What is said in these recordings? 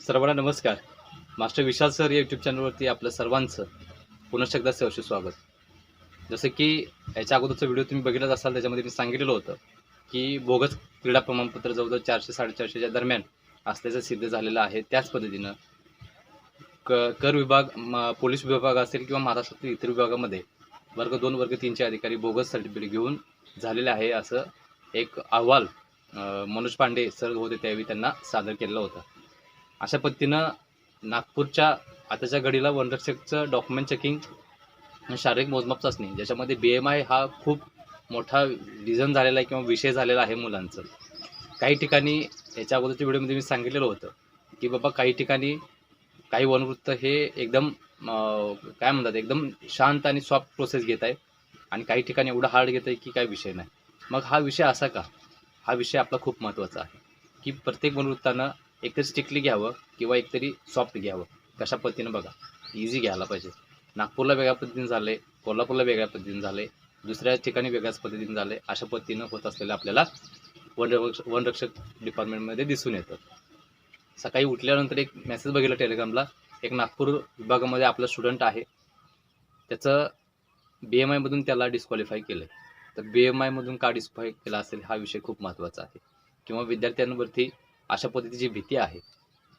सर्वांना नमस्कार. Master Vishal sir या यूट्यूब चॅनलवरती आपलं सर्वांचं पुनश्च एकदा सहर्ष स्वागत. जसं की याच्या अगोदरचा व्हिडिओ तुम्ही बघितलाच असाल त्याच्यामध्ये मी सांगितलेलं होतं की बोगस क्रीडा प्रमाणपत्र जवळजवळ चारशे साडेचारशेच्या दरम्यान असल्याचं सिद्ध झालेलं आहे. त्याच पद्धतीनं क कर विभाग म- पोलीस विभाग असेल किंवा महाराष्ट्रातील इतर विभागामध्ये वर्ग दोन वर्ग तीनचे अधिकारी बोगस सर्टिफिकेट घेऊन झालेले आहे असं एक अहवाल मनोज पांडे सर होते त्यावेळी त्यांना सादर केलेला होतं. अशा पद्धतीनं नागपूरच्या आताच्या घडीला वनरक्षकचं डॉक्युमेंट चेकिंग शारीरिक मोजमाप चाचणी ज्याच्यामध्ये बी एम आय हा खूप मोठा रिझन झालेला आहे किंवा विषय झालेला आहे मुलांचं. काही ठिकाणी याच्या अगोदरच्या व्हिडिओमध्ये मी सांगितलेलं होतं की बाबा काही ठिकाणी काही वनवृत्त हे एकदम काय म्हणतात एकदम शांत आणि सॉफ्ट प्रोसेस घेत आहे आणि काही ठिकाणी एवढं हार्ड घेत आहे की काही विषय नाही. मग हा विषय असा का? हा विषय आपला खूप महत्त्वाचा आहे की प्रत्येक वनवृत्तानं एकतर स्टिकली घ्यावं किंवा एकतरी सॉफ्ट घ्यावं. कशा पद्धतीनं बघा. इझी घ्यायला पाहिजे. नागपूरला वेगळ्या पद्धतीने आहे कोल्हापूरला वेगळ्या पद्धतीने झाले दुसऱ्या ठिकाणी वेगळ्याच पद्धतीने आहे अशा पद्धतीनं होत असलेलं आपल्याला वनरक्षक वनरक्षक डिपार्टमेंटमध्ये दिसून येतं. सकाळी उठल्यानंतर एक मेसेज बघितला टेलिग्रामला एक नागपूर विभागामध्ये आपला स्टुडंट आहे. त्याचं बी एम आयमधून त्याला डिस्क्वालिफाय केलं तर बी एम आयमधून का डिस्क्वालिफाय केला असेल हा विषय खूप महत्त्वाचा आहे. किंवा विद्यार्थ्यांवरती अशा पद्धतीची भीती आहे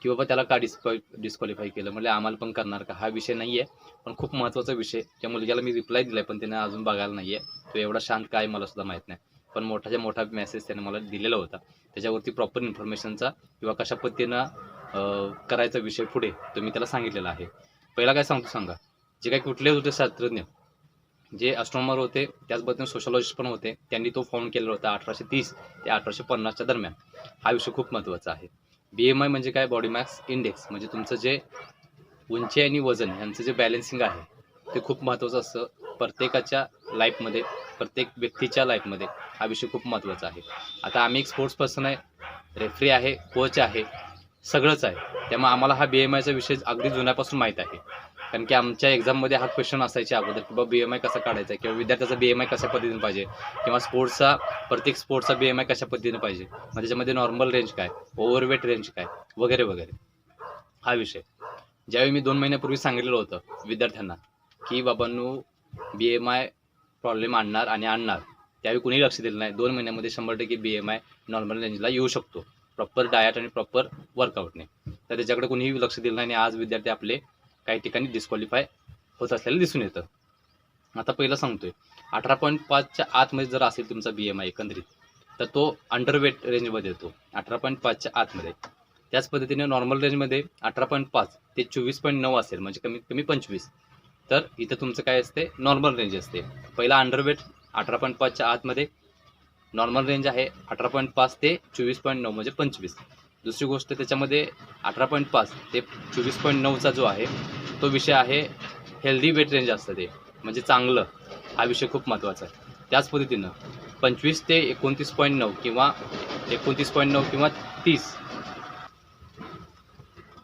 की बाबा त्याला का डिस्क्वा डिस्क्वालिफाय केलं? म्हणजे आम्हाला पण करणार का? हा विषय नाही आहे पण खूप महत्त्वाचा विषय. त्या मुलग्याला मी रिप्लाय दिला आहे पण त्याने अजून बघायला नाही आहे तो एवढा शांत काय मला सुद्धा माहीत नाही. पण मोठाच्या मोठा मेसेज त्याने मला दिलेला होता. त्याच्यावरती प्रॉपर इन्फॉर्मेशनचा किंवा कशा पद्धतीनं करायचा विषय पुढे तो मी त्याला सांगितलेला आहे. पहिला काय सांगतो सांगा? जे काही कुठले होते शास्त्रज्ञ जे ॲस्ट्रॉनॉमर होते त्याचबद्दल सोशलॉजिस्ट पण होते त्यांनी तो फाउंड केलेला होता अठराशे तीस ते अठराशे पन्नासच्या दरम्यान. हा विषय खूप महत्त्वाचा आहे. बी एम आय म्हणजे काय? बॉडी मॅक्स इंडेक्स म्हणजे तुमचं जे उंची आणि वजन यांचं जे बॅलेन्सिंग आहे ते खूप महत्त्वाचं असतं. प्रत्येकाच्या लाईफमध्ये प्रत्येक व्यक्तीच्या लाईफमध्ये हा विषय खूप महत्त्वाचा आहे. आता आम्ही एक स्पोर्ट्स पर्सन आहे रेफरी आहे कोच आहे सगळंच आहे. त्यामुळे आम्हाला हा बी एम आयचा विषय अगदी जुन्यापासून माहीत आहे. कारण की आमच्या एक्झाममध्ये हा क्वेश्चन असायच्या अगोदर की बाबा बी एम आय कसा काढायचा किंवा विद्यार्थ्याचा बी एम आय कशा पद्धतीने पाहिजे? किंवा स्पोर्ट्सचा प्रत्येक स्पोर्ट्सचा बी एम आय कशा पद्धतीने पाहिजे? मग त्याच्यामध्ये नॉर्मल रेंज काय? ओव्हरवेट रेंज काय? वगैरे वगैरे. हा विषय. ज्यावेळी मी दोन महिन्यापूर्वी सांगितलेलं होतं विद्यार्थ्यांना की बाबांनो बी एम आय प्रॉब्लेम आणणार आणि आणणार. त्यावेळी कुणीही लक्ष दिलं नाही. दोन महिन्यामध्ये शंभर टक्के बी एम आय नॉर्मल रेंजला येऊ शकतो. प्रॉपर डायट आणि प्रॉपर वर्कआउटने तर त्याच्याकडे कुणीही लक्ष दिलं नाही आणि आज विद्यार्थी आपले काही ठिकाणी डिस्क्वालिफाय होत असलेलं दिसून येतं. आता पहिलं सांगतोय. अठरा पॉईंट पाचच्या आतमध्ये जर असेल तुमचा बी एम आय एकंदरीत तर तो अंडरवेट रेंजमध्ये येतो. अठरा पॉईंट पाचच्या आतमध्ये. त्याच पद्धतीने नॉर्मल रेंजमध्ये अठरा पॉईंट पाच ते चोवीस पॉईंट नऊ असेल म्हणजे कमीत कमी पंचवीस. तर इथं तुमचं काय असते? नॉर्मल रेंज असते. पहिला अंडरवेट अठरा पॉईंट पाचच्या आतमध्ये नॉर्मल रेंज आहे अठरा पॉईंट पाच ते चोवीस पॉईंट नऊ म्हणजे पंचवीस. दुसरी गोष्ट त्याच्यामध्ये अठरा पॉईंट पाच ते चोवीस पॉईंट नऊचा जो आहे तो विषय आहे हेल्दी वेट रेंज असतं ते. म्हणजे चांगलं. हा विषय खूप महत्त्वाचा आहे. त्याच पद्धतीनं पंचवीस ते एकोणतीस पॉईंट नऊ किंवा एकोणतीस पॉईंट नऊ किंवा तीस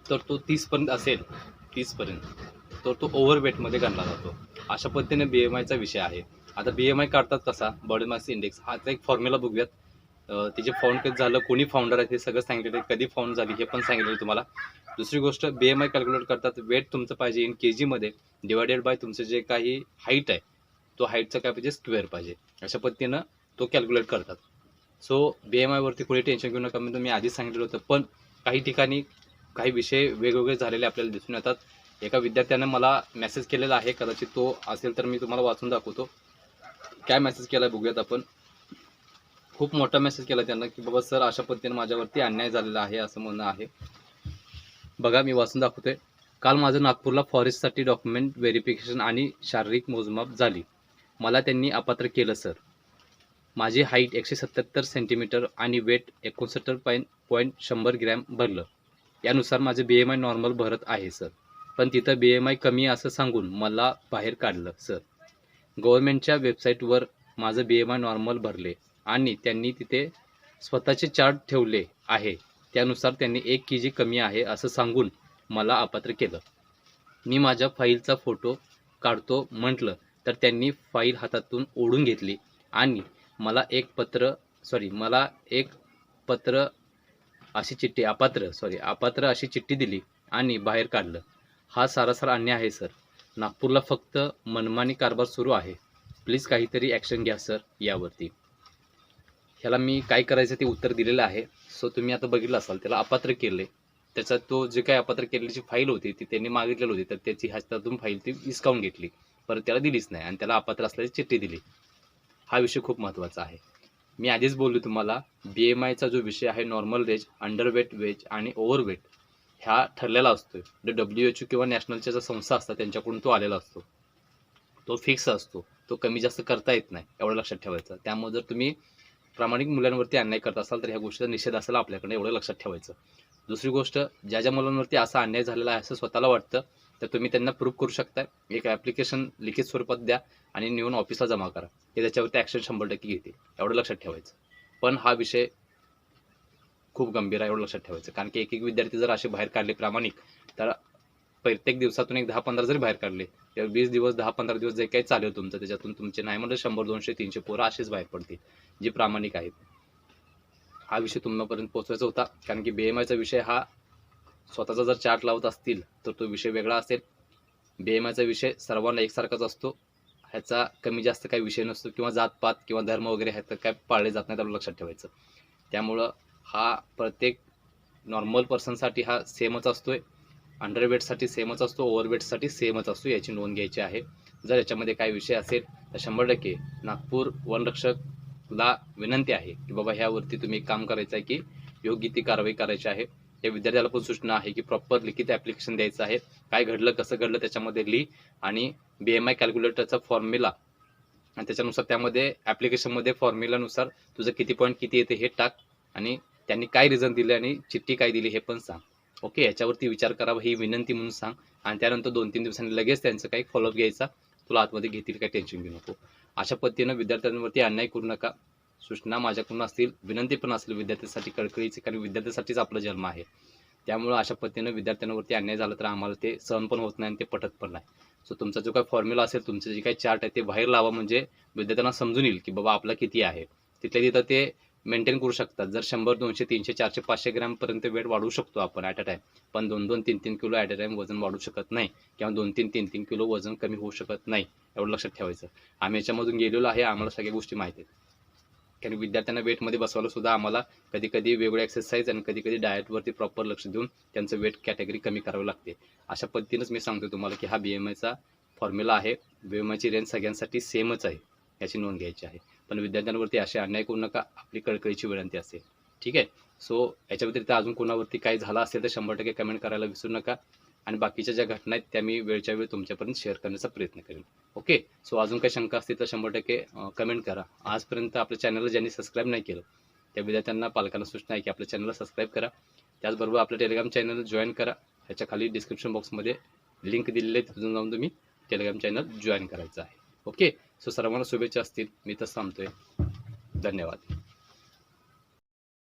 तर तो तीसपर्यंत असेल तीसपर्यंत तर तो ओव्हरवेटमध्ये गणला जातो. अशा पद्धतीने बी एम आयचा विषय आहे. आता बी एम आय काढतात कसा? बॉडी मास इंडेक्स हा एक फॉर्म्युला बघूयात. तिचे फाउंड कधी झालं कोणी फाउंडर आहे ते सगळं सांगितलेलं आहे. कधी फाउंड झाली हे पण सांगितलेलं तुम्हाला. दुसरी गोष्ट बी एम आय कॅल्क्युलेट करतात वेट तुमचं पाहिजे इन के जीमध्ये डिवायडेड बाय तुमचं जे काही हाईट आहे तो हाईटचा काय पाहिजे? स्क्वेअर पाहिजे. अशा पद्धतीनं तो कॅल्क्युलेट करतात. सो बी एम आयवरती कोणी टेन्शन घेऊ नका मी आधीच सांगितलं होतं पण काही ठिकाणी काही विषय वेगवेगळे झालेले आपल्याला दिसून येतात. एका विद्यार्थ्यानं मला मेसेज केलेला आहे कदाचित तो असेल तर मी तुम्हाला वाचून दाखवतो. काय मेसेज केला बघूयात आपण. खूप मोठा मेसेज केला त्यांना की बाबा सर अशा पद्धतीने माझ्यावरती अन्याय झालेला आहे असं म्हणणं आहे. बघा मी वाचून दाखवतोय. काल माझं नागपूरला फॉरेस्टसाठी डॉक्युमेंट व्हेरिफिकेशन आणि शारीरिक मोजमाप झाली. मला त्यांनी अपात्र केलं सर. माझी हाईट एकशे सत्याहत्तर सेंटीमीटर आणि वेट एकोणसत्तर पॉईंट पॉईंट शंभर ग्रॅम भरलं. यानुसार माझे बी एम आय नॉर्मल भरत आहे सर. पण तिथं बी एम आय कमी असं सांगून मला बाहेर काढलं सर. गव्हर्नमेंटच्या वेबसाईटवर माझं बी एम आय नॉर्मल भरले. आणि त्यांनी तिथे स्वतःचे चार्ट ठेवले आहे. त्यानुसार त्यांनी एक के जी कमी आहे असं सांगून मला अपात्र केलं. मी माझ्या फाईलचा फोटो काढतो म्हटलं तर त्यांनी फाईल हातातून ओढून घेतली आणि मला एक पत्र सॉरी मला एक पत्र अशी चिठ्ठी अपात्र सॉरी अपात्र अशी चिठ्ठी दिली आणि बाहेर काढलं. हा सारासार अन्याय आहे सर नागपूरला फक्त मनमानी कारभार सुरू आहे. प्लीज काहीतरी ॲक्शन घ्या सर यावरती. ह्याला मी काय करायचं ते उत्तर दिलेलं आहे. सो तुम्ही आता बघितलं असाल त्याला अपात्र केले. त्याचा तो जे काय अपात्र केलेली फाईल होती ती त्यांनी मागितलेली होती. तर त्याची हस्तातून फाईल ती हिसकावून घेतली. परत त्याला दिलीच नाही आणि त्याला अपात्र असल्याची चिठ्ठी दिली. हा विषय खूप महत्त्वाचा आहे. मी आधीच बोललो तुम्हाला बी एम आयचा जो विषय आहे नॉर्मल वेज अंडरवेट वेज आणि ओव्हरवेट ह्या ठरलेला असतो जे म्हणजे डब्ल्यू एच किंवा नॅशनलच्या ज्या संस्था असतात त्यांच्याकडून तो आलेला असतो. तो फिक्स असतो. तो कमी जास्त करता येत नाही एवढं लक्षात ठेवायचं. त्यामुळे जर तुम्ही प्रामाणिक मुलांवरती अन्याय करत असाल तर ह्या गोष्टीचा निषेध असेल आपल्याकडे एवढं लक्षात ठेवायचं. दुसरी गोष्ट ज्या ज्या मुलांवरती असा अन्याय झालेला आहे असं स्वतःला वाटतं तर तुम्ही त्यांना प्रूव्ह करू शकता एक ॲप्लिकेशन लिखित स्वरूपात द्या आणि नेऊन ऑफिसला जमा करा. हे त्याच्यावरती ॲक्शन शंभर टक्के घेतील. एवढं लक्षात ठेवायचं. पण हा विषय खूप गंभीर आहे एवढं लक्षात ठेवायचं. कारण की एक एक विद्यार्थी जर असे बाहेर काढले प्रामाणिक तर प्रत्येक दिवसातून एक दहा पंधरा जरी बाहेर काढले या वीस दिवस दहा पंधरा दिवस जे काही चालेल तुमचं त्याच्यातून तुमचे नाही म्हणलं शंभर दोनशे तीनशे पोरं असेच बाहेर पडतील जे प्रामाणिक आहेत. हा विषय तुम्हापर्यंत पोचवायचा होता कारण की बी एम आयचा विषय हा स्वतःचा जर चार्ट लावत असतील तर तो विषय वेगळा असेल. बी एम आयचा विषय सर्वांना एकसारखाच असतो. ह्याचा कमी जास्त काही विषय नसतो किंवा जातपात किंवा धर्म वगैरे ह्यात काय पाळले जात नाही त्याला लक्षात ठेवायचं. त्यामुळं हा प्रत्येक नॉर्मल पर्सनसाठी हा सेमच असतोय. अंडरवेटसाठी सेमच असतो ओव्हरवेटसाठी सेमच असतो याची नोंद घ्यायची आहे. जर याच्यामध्ये काही विषय असेल तर शंभर टक्के नागपूर वनरक्षकला विनंती आहे की बाबा ह्यावरती तुम्ही एक काम करायचं आहे की योग्य ती कारवाई करायची आहे. या विद्यार्थ्याला पण सूचना आहे की प्रॉपर लिखित ॲप्लिकेशन द्यायचं आहे. काय घडलं कसं घडलं त्याच्यामध्ये लिही आणि बी एम आय कॅल्क्युलेटरचा फॉर्म्युला आणि त्याच्यानुसार त्यामध्ये ॲप्लिकेशनमध्ये फॉर्म्युलानुसार तुझं किती पॉईंट किती येते हे टाक आणि त्यांनी काय रिझन दिले आणि चिठ्ठी काय दिली हे पण सांग. ओके याच्यावरती विचार करावा ही विनंती म्हणून सांग. आणि त्यानंतर दोन तीन दिवसांनी लगेच त्यांचं काही फॉलोअप घ्यायचा. तुला आतमध्ये घेतील काही टेन्शन घेऊ नको. अशा पद्धतीनं विद्यार्थ्यांवरती अन्याय करू नका. सूचना माझ्याकडून असतील विनंती पण असेल विद्यार्थ्यांसाठी कळकळीची कारण विद्यार्थ्यासाठीच आपला जन्म आहे. त्यामुळं अशा पद्धतीनं विद्यार्थ्यांवरती अन्याय झाला तर आम्हाला ते सहन पण होत नाही आणि ते पटत पण नाही. सो तुमचा जो काही फॉर्म्युला असेल तुमचं जे काही चार्ट आहे ते बाहेर लावा. म्हणजे विद्यार्थ्यांना समजून येईल की बाबा आपला किती आहे. तिथल्या तिथं ते मेंटेन करू शकतात. जर शंभर दोनशे तीनशे चारशे पाचशे ग्रॅमपर्यंत वेट वाढवू शकतो आपण ॲट अ टाईम पण दोन दोन तीन तीन किलो ॲट अ टाईम वजन वाढू शकत नाही किंवा दोन तीन तीन तीन किलो वजन कमी होऊ शकत नाही एवढं लक्षात ठेवायचं. आम्ही याच्यामधून गेलेलो आहे आम्हाला सगळ्या गोष्टी माहिती आहेत. कारण विद्यार्थ्यांना वेटमध्ये बसवायला सुद्धा आम्हाला कधी कधी वेगवेगळे एक्सरसाइज आणि कधी कधी डाएटवरती प्रॉपर लक्ष देऊन त्यांचं वेट कॅटेगरी कमी करावी लागते. अशा पद्धतीनंच मी सांगतो तुम्हाला की हा बी एम आयचा फॉर्म्युला आहे. बी एम आयची रेंज सगळ्यांसाठी सेमच आहे याची नोंद घ्यायची आहे. पण विद्यार्थ्यांवरती असे अन्याय करू नका. आपली कळकळीची विनंती असेल. ठीक आहे? सो याच्या व्यतिरिक्त अजून कोणावरती काही झालं असेल तर शंभर टक्के कमेंट करायला विसरू नका. आणि बाकीच्या ज्या घटना आहेत त्या मी वेळच्या वेळ तुमच्यापर्यंत शेअर करण्याचा प्रयत्न करेन. ओके सो अजून काही शंका असतील तर शंभर टक्के कमेंट करा. आजपर्यंत आपल्या चॅनलला ज्यांनी सबस्क्राईब नाही केलं त्या विद्यार्थ्यांना पालकांना सूचना आहे की आपल्या चॅनलला सबस्क्राईब करा. त्याचबरोबर आपल्या टेलिग्राम चॅनल जॉईन करा. ह्याच्या खाली डिस्क्रिप्शन बॉक्समध्ये लिंक दिलेली आहे. तिथून जाऊन तुम्ही टेलिग्राम चॅनल जॉईन करायचं आहे. ओके सो सर्वांना शुभेच्छा असतील. मी तर थांबतोय. धन्यवाद.